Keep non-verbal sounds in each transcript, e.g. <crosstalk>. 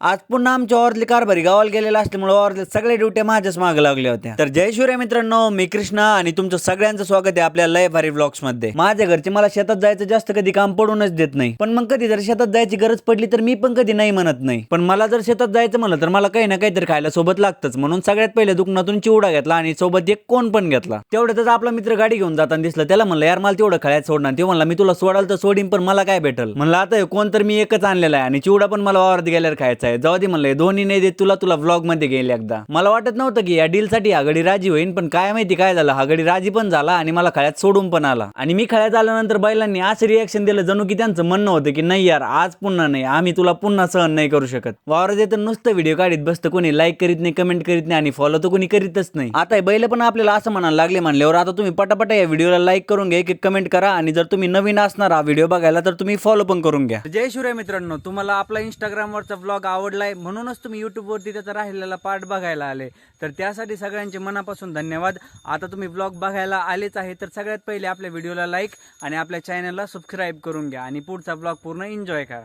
आज पुन्हा आमच्या ऑर्ली कारभारी गावाला गेलेला असल्यामुळे ऑर्ली सगळ्या ड्युट्या माझ्याच मागे लागल्या होत्या. तर जय शिवराय मित्रांनो मी कृष्णा आणि तुमचं सगळ्यांचं स्वागत आहे आपल्या लय भारी ब्लॉग्समध्ये. माझ्या घरचे मला शेतात जायचं जास्त कधी काम पडूनच देत नाही. पण मग कधी जर शेतात जायची गरज पडली तर मी पण कधी नाही म्हणत नाही. पण मला जर शेतात जायचं म्हणलं तर मला काही ना काहीतरी खायला सोबत लागतंच. म्हणून सगळ्यात पहिले दुकानातून चिवडा घेतला आणि सोबत एक कोण पण घेतला. तेवढ्यातच आपला मित्र गाडी घेऊन जाताना दिसलं. त्याला म्हणलं यार मला तेवढं खायला सोडणार ते म्हणला मी तुला सोडाल तर सोडीन पण मला काय भेटल? म्हणलं आता कोण तर मी एकच आणलेला आहे आणि चिवडा पण मला वावरात गेल्यावर खायचा आहे. जाऊ दे म्हणलं दोन्ही नाही देत तुला तुला व्लॉगमध्ये गेले एकदा. मला वाटत नव्हतं की या डीलसाठी हा गडी राजी होईन पण काय माहिती काय झालं हा गडी राजी पण झाला आणि मला खळ्यात सोडून पण आला. आणि मी खळ्यात आल्यानंतर बैलांनी असं रिएक्शन दिलं जणू की त्यांचं म्हणणं होतं की नाही यार आज पुन्हा नाही आम्ही तुला पुन्हा सहन नाही करू शकत. वावरात येतं नुसतं व्हिडिओ काढीत बसतं कोणी लाईक करीत नाही कमेंट करीत नाही आणि फॉलो तर कोणी करीतच नाही. आता बैल पण आपल्याला असं म्हणायला लागले म्हणल्यावर आता तुम्ही पटापटा या व्हिडिओला लाईक करून घ्या एक एक कमेंट करा आणि जर तुम्ही नवीन असणार हा व्हिडिओ बघायला तर तुम्ही फॉलो पण करून घ्या. जय शिवराय मित्रांनो तुम्हाला आपला इंस्टाग्रामवरचा व्लॉग आवडलाय. म्हणूनच तुम्ही युट्यूबवरती त्याचा राहिलेला पार्ट बघायला आले. तर त्यासाठी सगळ्यांचे मनापासून धन्यवाद. आता तुम्ही ब्लॉग बघायला आलेच आहे तर सगळ्यात पहिले आपल्या व्हिडिओला लाईक आणि आपल्या चॅनलला सबस्क्राईब करून घ्या. आणि पुढचा ब्लॉग पूर्ण एन्जॉय करा.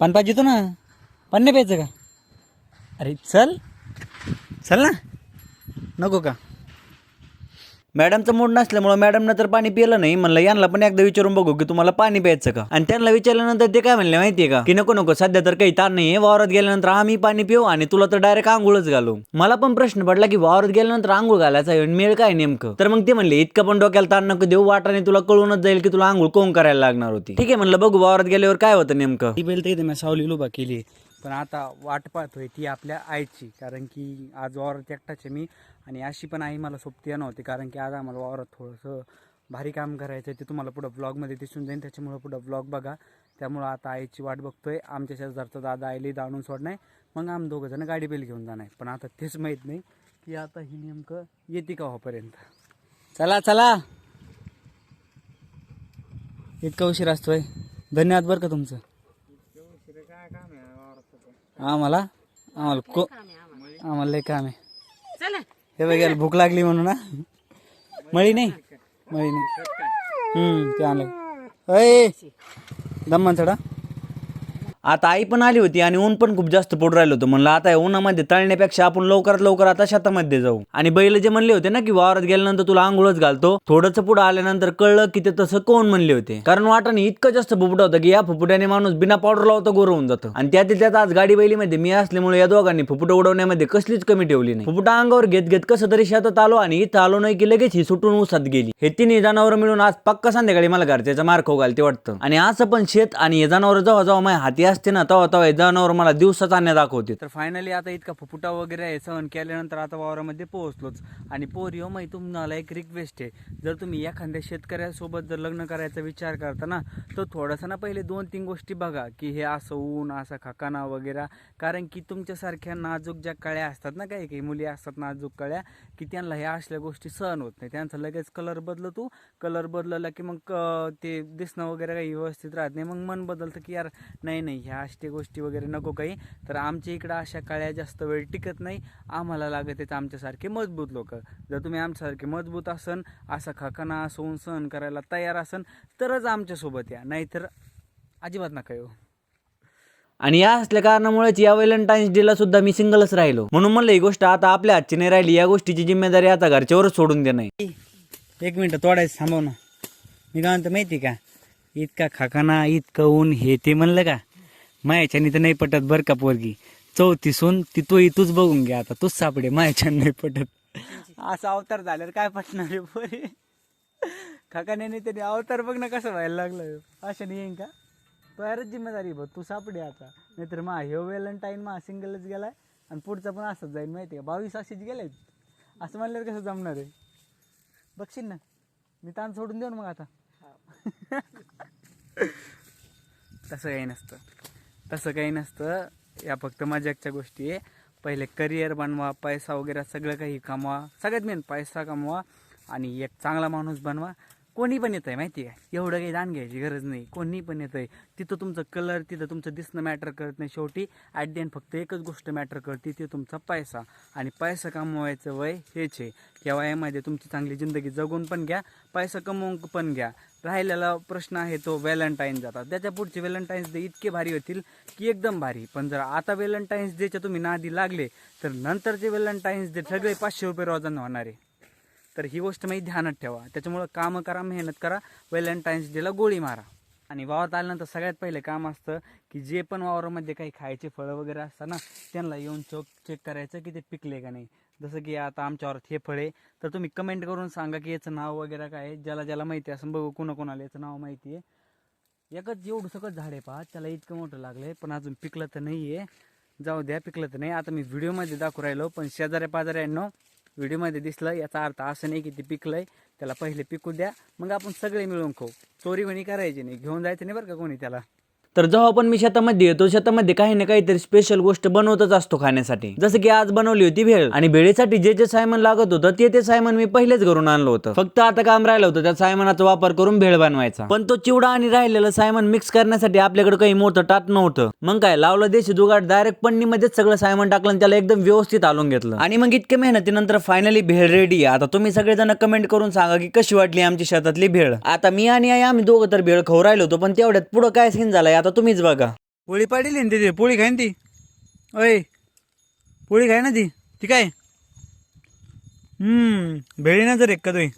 पण पाहिजे तो ना? पान नाही प्यायचं का? अरे चल. चल ना? नको का? मॅडमचं मूड नसल्यामुळे मॅडमनं तर पाणी पिलं नाही. म्हणलं यांना पण एकदा विचारून बघू की तुम्हाला पाणी प्यायचं का? आणि त्यांना विचारल्यानंतर ते काय म्हणले माहितीये का? की नको नको सध्या तर काही ताण नाही वावरात गेल्यानंतर आम्ही पाणी पिऊ आणि तुला तर डायरेक्ट आंघोळच घालू. मला पण प्रश्न पडला की वावरात गेल्यानंतर आंघोळ घालायचा आहे, मेळ काय नेमकं? तर मग ते म्हणले इतकं पण डोक्याला ताण नको देऊ. वाटाने तुला कळूनच जाईल की तुला आंघोळ कोण करायला लागणार होती. ठीक आहे म्हणलं बघू वावरात गेल्यावर काय होतं नेमकं? ती बैल तर मी सावली उभा केली. पण आता वाट पाहतोय ती आपल्या आईची. कारण की आज वावरात एकटाचे मी आणि अशी पण आई मला सोबती नव्हती. कारण की आज आम्हाला वावरात थोडंसं भारी काम करायचं आहे ते तुम्हाला पुढं ब्लॉगमध्ये दिसून जाईल त्याच्यामुळं पुढं ब्लॉग बघा. त्यामुळं आता आईची वाट बघतोय. आमच्या शेजारचा दादा आईली दाणून सोडणार मग आम्ही दोघं जण गाडी बिल घेऊन जाणार पण आता तेच माहीत नाही की आता ही नेमकं येते का होपर्यंत चला चला. इतका उशीर असतोय. धन्यवाद बरं का तुमचं. आम्हाला? आम्हाला को आम्हाला. लय काम आहे. हे बघायला भूक लागली म्हणून ना मळी नाही? मळी नाही. हम्म ते आणलं. अय दम्मान चढा आता आई पण आली होती आणि ऊन पण खूप जास्त पडू राहिलं होतं. म्हणलं आता उन्हामध्ये तळण्यापेक्षा आपण लवकरात लवकर आता शेतामध्ये जाऊ. आणि बैल जे म्हणले होते ना की वावरात गेल्यानंतर तुला आंघोळच घालतो थोडंसं पुढे आल्यानंतर कळलं की ते तसं कोण म्हणले होते. कारण वाटाने इतकं जास्त फुफुटा होतं की या फुफुट्याने माणूस बिना पावडर लावता गोर होऊन जातं. आणि त्यातील त्यात आज गाडी बैलीमध्ये मी असल्यामुळे या दोघांनी फुफुटा उडवण्यामध्ये कसलीच कमी ठेवली नाही. फुफुटा अंगावर घेत घेत कसं तरी शेतात आलो आणि इथं आलो नाही की लगेच ही सुटून उसात गेली. हे तिन्ही जनावर मिळून आज पक्का संध्याकाळी मला घरच्याचा मार खाऊ घालते वाटतं. आणि असं पण शेत आणि हे जनावर जेव्हा जेव्हा माझ्या हाती असते ना तेव्हा तेव्हा जनावर मला दिवसाच आणण्या दाखवते. तर फायनली आता इतका फुफुटा वगैरे आहे सहन केल्यानंतर आता वावरामध्ये पोहोचलोच. आणि पोरी हो माहिती तुम्हाला एक रिक्वेस्ट आहे. जर तुम्ही एखाद्या शेतकऱ्यासोबत जर लग्न करायचा विचार करता ना तर थोडंसं ना पहिले दोन तीन गोष्टी बघा की हे असं ऊन असा खकाना वगैरे. कारण की तुमच्यासारख्या नाजूक ज्या कळ्या असतात ना काही काही मुली असतात नाजूक कळ्या की त्यांना ह्या असल्या गोष्टी सहन होत नाही. त्यांचा लगेच कलर बदलतो कलर बदलला की मग ते दिसणं वगैरे काही व्यवस्थित राहत नाही. मग मन बदलतं की यार नाही नाही ह्या अशा गोष्टी वगैरे नको काही. तर आमच्या इकडं अशा काळ्या जास्त वेळ टिकत नाही. आम्हाला लागत आहेत आमच्यासारखे मजबूत लोक. जर तुम्ही आमच्यासारखे मजबूत असन असा खकाना असं सहन करायला तयार असन तरच आमच्यासोबत या. नाहीतर अजिबात नका येऊ. आणि या असल्या कारणामुळेच या व्हॅलेंटाईन्स डेला सुद्धा मी सिंगलच राहिलो. म्हणून म्हणलं ही गोष्ट आता आपल्या हातची नाही राहिली. या गोष्टीची जिम्मेदारी आता घरच्यावरच सोडून दे नाही एक मिनिट तोडायचं थांबव ना. मी काय म्हणतो माहिती का? इतका खाकाना इतकं ऊन हे ते म्हणलं का? मायाच्यानी तर नाही पटत बरं का पोरगी. चौतीसून ती तो तूच बघून घ्या आता तूच सापडे मायाच्या नाही पटत. असा अवतार झाल्यावर काय पटणार आहे पोरी? खाकाने त्याने अवतार बघ ना कसं व्हायला लागलं अशाने येईन का? तो यारच जिम्मेदारी बघ तू सापडे आता. नाहीतर मा ह्यो व्हॅलेंटाईन मा सिंगलच गेलाय आणि पुढचा पण असंच जाईल माहिती आहे का? बावीस अशीच गेलेत. असं म्हणल्यावर कसं जमणार आहे? बघशील ना. मी ताण सोडून देऊ मग आता. <laughs> तसं काही नसतं. तसं काही नसतं. या फक्त मजाकच्या गोष्टी आहे. पहिले करिअर बनवा पैसा वगैरे सगळं काही कमवा. सगळ्यात मेन पैसा कमवा आणि एक चांगला माणूस बनवा. कोणी पण येतंय माहिती आहे एवढं काही दान घ्यायची गरज नाही. कोणी पण येतंय. तिथं तुमचं कलर तिथं तुमचं दिसणं मॅटर करत नाही. शेवटी ॲट दी एंड फक्त एकच गोष्ट मॅटर करते ती तुमचा पैसा. आणि पैसा कमवायचं वय हेच आहे. या वयामध्ये तुमची चांगली जिंदगी जगून पण घ्या पैसा कमवून पण घ्या. राहिलेला प्रश्न आहे तो व्हॅलेंटाईन जातात त्याच्या पुढचे व्हॅलेंटाईन्स डे इतके भारी होतील की एकदम भारी. पण जर आता व्हॅलेंटाईन्स डेच्या तुम्ही नादी लागले तर नंतरचे व्हॅलेंटाईन्स डे सगळे पाचशे रुपये रोजानं होणार आहे. तर ही गोष्ट मी ध्यानात ठेवा. त्याच्यामुळं कामं करा मेहनत करा व्हॅलेंटाईन्स डेला गोळी मारा. आणि वावरात आल्यानंतर सगळ्यात पहिले काम असतं की जे पण वावरामध्ये काही खायचे फळं वगैरे असतात ना त्यांना येऊन चोक चेक करायचं की ते पिकले का नाही. जसं की आता आमच्या वावरात हे फळे तर तुम्ही कमेंट करून सांगा की याचं नाव वगैरे काय ज्याला ज्याला माहिती असं बघू कुणाकोणाला याचं नाव माहिती आहे. एकच एवढं सगळं झाड आहे पहा त्याला इतकं मोठं लागलंय पण अजून पिकलं तर नाही आहे जाऊ द्या पिकलं तर नाही. आता मी व्हिडिओमध्ये दाखवू राहिलो पण शेजाऱ्या पाजाऱ्यांनो व्हिडिओमध्ये दिसलं याचा अर्थ असं नाही की ते पिकलंय त्याला पहिले पिकू द्या मग आपण सगळे मिळून खाऊ. चोरी म्हणी करायची नाही घेऊन जायचं नाही बरं का कोणी त्याला? तर जेव्हा पण मी शेतामध्ये येतो शेतामध्ये काही ना काहीतरी स्पेशल गोष्ट बनवतच असतो खाण्यासाठी. जसं की आज बनवली होती भेळ. आणि भेळीसाठी जे जे सायमन लागत होतं ते ते सायमन मी पहिलेच घरून आणलं होतं. फक्त आता काम राहिलं होतं त्या सायमनाचा वापर करून भेळ बनवायचा. पण तो चिवडा आणि राहिलेलं सायमन मिक्स करण्यासाठी आपल्याकडे काही मोठं टाट नव्हतं. मग काय लावलं देशी जुगाड डायरेक्ट पन्नीमध्येच सगळं सायमन टाकलं आणि त्याला एकदम व्यवस्थित आलून घेतलं. आणि मग इतक्या मेहनतीनंतर फायनली भेळ रेडी आता तुम्ही सगळेजण कमेंट करून सांगा की कशी वाटली आमची शेतातली भेळ. आता मी आणि आई आम्ही दोघं तर भेळ खाऊ राहिलो होतो पण तेवढ्यात पुढं काय सीन झालाय आता तुम्हीच बघा. पोळी पाडली ना तिथे. पोळी खाय ना ती. ओय पोळी खाय ना ती. ती काय? हम्म भेळी ना जर एक का तुम्ही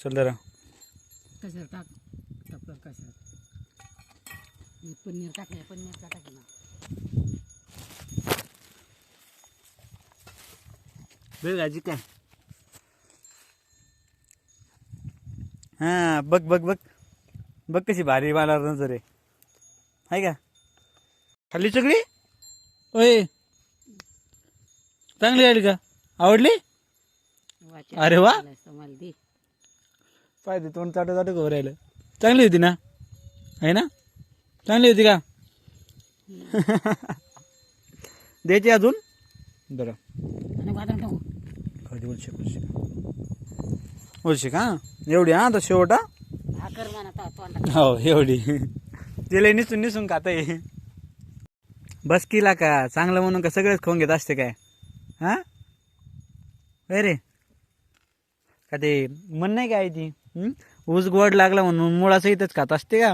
चल जरा. टाक? हे पनीर टाक ना. भेळ भाजी काय? हा बघ बघ बघ. बघ कशी भारी मला नजर आहे. हाय का खाल्ली सगळी ओय चांगली आली का? आवडली? अरे वा. पाहिजे तोंड चाटं चाटं कवर राहिलं. चांगली होती ना? आहे ना? चांगली होती का? <laughs> द्यायची अजून? बरं कधी वर्षी का? एवढी हा आता शेवट हा? हो एवढी. तिला निसून निसून खात आहे बस किला का? चांगलं म्हणून का सगळंच खाऊन घेत असते काय? हा? रे. का ते म्हण नाही काय ती? ऊस गोड लागला म्हणून मुळाचं इथंच खात असते का?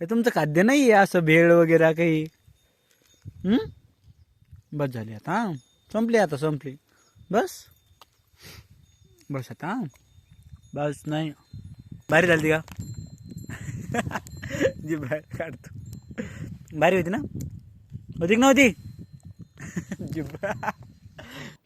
हे तुमचं खाद्य नाही आहे असं भेळ वगैरे काही? बस झाली आता संपली आता संपली. बस. बस आता बस नाही. भारी झाली का? <laughs> जी बाहेर काढतो भारी होती ना? होती की नव्हती जिभ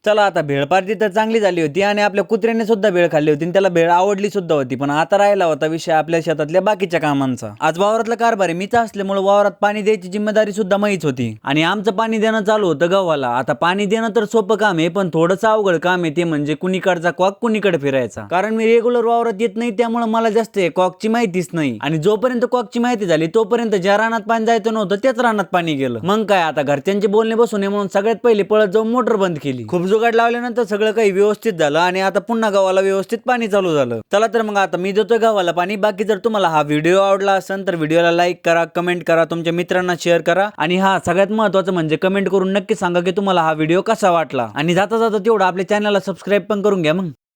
चला आता भेळपार्टी तर चांगली झाली होती आणि आपल्या कुत्र्याने सुद्धा भेळ खाल्ली होती आणि त्याला भेळ आवडली सुद्धा होती. पण आता राहिला होता विषय आपल्या शेतातल्या बाकीच्या कामांचा. आज वावरातला कारभार आहे. मीच असल्यामुळे वावरात पाणी द्यायची जिम्मेदारी सुद्धा माहीच होती. आणि आमचं पाणी देणं चालू होतं गव्हाला. आता पाणी देणं तर सोपं काम आहे पण थोडंसं अवघड काम आहे ते म्हणजे कुणीकडचा कॉक कुणीकडे फिरायचा. कारण मी रेग्युलर वावरात येत नाही त्यामुळे मला जास्त कॉकची माहितीच नाही. आणि जोपर्यंत कॉकची माहिती झाली तोपर्यंत ज्या रानात पाणी जायचं नव्हतं त्याच रानात पाणी गेलं. मग काय आता घरच्यांचे बोलणे बसून म्हणून सगळ्यात पहिले पळत जाऊन मोटर बंद केली. खूप जुगाड लावल्यानंतर सगळं काही व्यवस्थित झालं आणि आता पुन्हा गावाला व्यवस्थित पाणी चालू झालं. चला तर मग आता मी देतोय गावाला पाणी. बाकी जर तुम्हाला हा व्हिडिओ आवडला असेल तर व्हिडिओला लाईक करा कमेंट करा तुमच्या मित्रांना शेअर करा. आणि हा सगळ्यात महत्वाचं म्हणजे कमेंट करून नक्की सांगा की तुम्हाला हा व्हिडिओ कसा वाटला. आणि जाता जाता तेवढा आपल्या चॅनलला सबस्क्राईब पण करून घ्या मग.